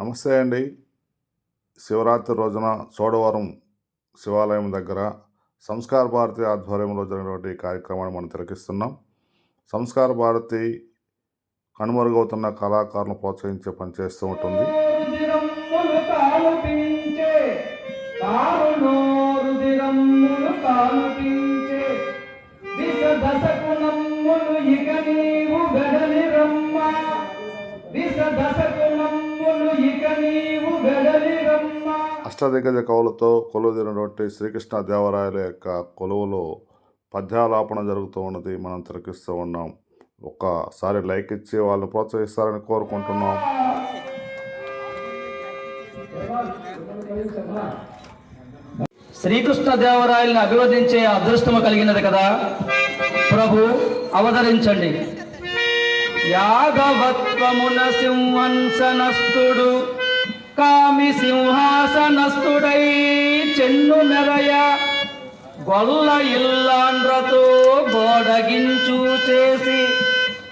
నమస్తే అండి. శివరాత్రి రోజున చోడవరం శివాలయం దగ్గర సంస్కార భారతి ఆధ్వర్యంలో జరిగినటువంటి ఈ కార్యక్రమాన్ని మనం తిలకిస్తున్నాం. సంస్కార భారతి కనుమరుగవుతున్న కళాకారులను ప్రోత్సహించే పని చేస్తూ ఉంటుంది. దశకుణమ్ములు ఇక నీవు వెడలి రమ్మ. దశకు అష్టదిగ్గజ కవులతో కొలువుదీరినటువంటి శ్రీకృష్ణ దేవరాయల యొక్క కొలువులో పద్యాలాపన జరుగుతూ ఉన్నది. మనం తిలకిస్తూ ఉన్నాం. ఒక్కసారి లైక్ ఇచ్చి వాళ్ళని ప్రోత్సహిస్తారని కోరుకుంటున్నాం. శ్రీకృష్ణ దేవరాయల్ని అభివదించే అదృష్టము కలిగినది కదా? ప్రభు అవతరించండి. యాదవత్వమున సింహంసనస్తుడు కామి సింహాసనస్తుడై చెన్ను మెరయ గొల్ల ఇల్లాండ్రతో గోడగించు చేసి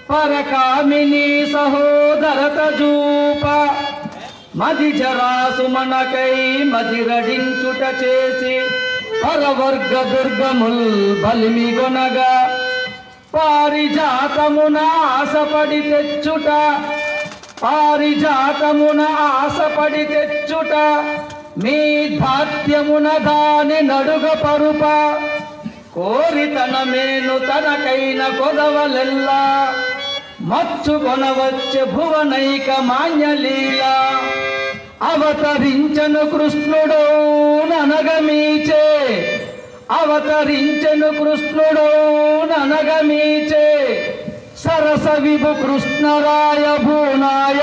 పరకామిని సహోదరత జూప మది జరాసుమనకై మదిరడించుట చేసి పరవర్గ దుర్గముల్ బలిమిగొనగా పారిజాతమున ఆశపడి తెచ్చుట పారిజాతమున ఆశపడి తెచ్చుట మీ ధాత్యమున దాని నడుగ పరుప. కోరి తన మేను తనకైన కొదవలెల్లా. మచ్చు కొనవచ్చే భువనైక మాన్యలీల. అవతరించను కృష్ణుడు ననగమీచే. అవతరించను కృష్ణుడు ననగమీచే. సరస విభు కృష్ణరాయ